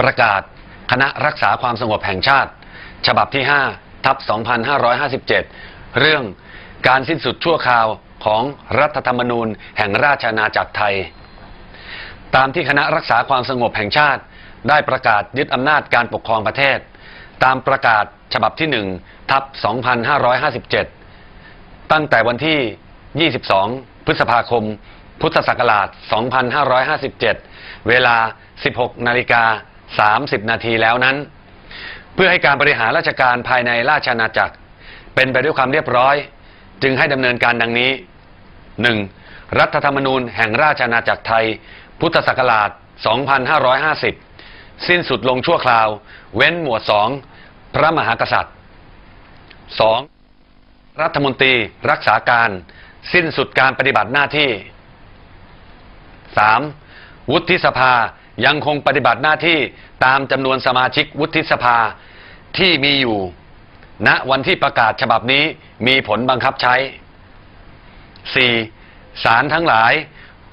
ประกาศ คณะรักษาความสงบแห่งชาติ ฉบับที่ 5 ทับ 2557 เรื่องการสิ้นสุดชั่วคราวของรัฐธรรมนูญแห่งราชอาณาจักรไทย ตามที่คณะรักษาความสงบแห่งชาติ ได้ประกาศยึดอำนาจการปกครองประเทศ ตามประกาศฉบับที่1ทับ 2557 ตั้งแต่วันที่ 22 พฤษภาคม พุทธศักราช 2557 เวลา 16 นาฬิกา 30 นาทีแล้วนั้น เพื่อให้การบริหารราชการภายในราชอาณาจักร เป็นไปด้วยความเรียบร้อย จึงให้ดำเนินการดังนี้ 1. รัฐธรรมนูญแห่งราชอาณาจักรไทย พุทธศักราช 2550 สิ้นสุดลงชั่วคราว เว้นหมวด 2 พระมหากษัตริย์ 2. รัฐมนตรีรักษาการ สิ้นสุดการปฏิบัติหน้าที่ 3. วุฒิสภายังคงปฏิบัติหน้าที่ตามจำนวนสมาชิกวุฒิสภาที่มีอยู่ ณวันที่ประกาศฉบับนี้มีผลบังคับใช้ 4. ศาลทั้งหลาย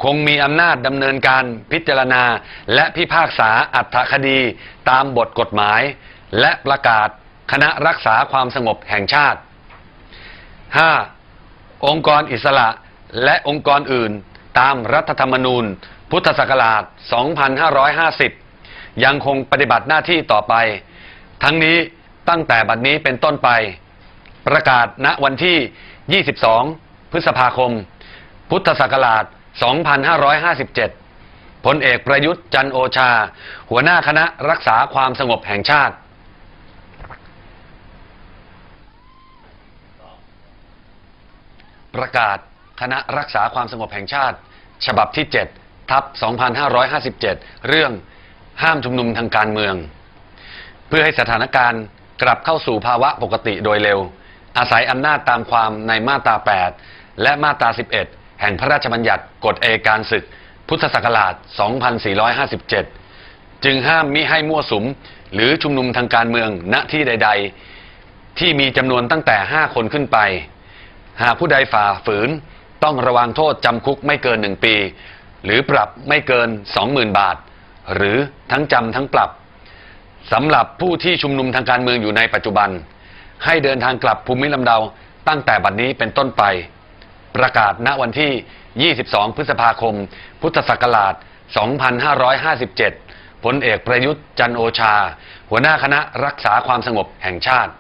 คงมีอำนาจดำเนินการพิจารณา และพิพากษาอัตถคดีตามบทกฎหมาย และประกาศคณะรักษาความสงบแห่งชาติ 5. องค์กรอิสระและองค์กรอื่นตามรัฐธรรมนูญ พุทธศักราช 2550 ยังคงปฏิบัติหน้าที่ต่อไป ทั้งนี้ตั้งแต่บัดนี้เป็นต้นไป ประกาศณวันที่ 22 พฤษภาคม พุทธศักราช 2557 พลเอกประยุทธ์จันโอชา หัวหน้าคณะรักษาความสงบแห่งชาติประกาศคณะรักษาความสงบแห่งชาติ ฉบับที่ 7 ทับ 2557 เรื่องห้ามชุมนุมทางการเมือง เพื่อให้สถานการณ์กลับเข้าสู่ภาวะปกติโดยเร็ว อาศัยอำนาจตามความในมาตรา 8 และมาตรา 11 แห่งพระราชบัญญัติกฎเอการศึก พุทธศักราช 2457 จึงห้ามมิให้มั่วสุม หรือชุมนุมทางการเมืองณที่ใด ๆ ที่มีจำนวนตั้งแต่ 5 คนขึ้นไป หากผู้ใดฝ่าฝืนต้องระวังโทษจำคุกไม่เกิน1ปี หรือปรับไม่เกิน 20,000 บาท หรือทั้งจำทั้งปรับสำหรับผู้ที่ชุมนุมทางการเมืองอยู่ในปัจจุบัน ให้เดินทางกลับภูมิลำเนาตั้งแต่บัดนี้เป็นต้นไป ประกาศณวันที่ 22 พฤษภาคม พุทธศักราช 2557 พลเอกประยุทธ์จันโอชา หัวหน้าคณะรักษาความสงบแห่งชาติ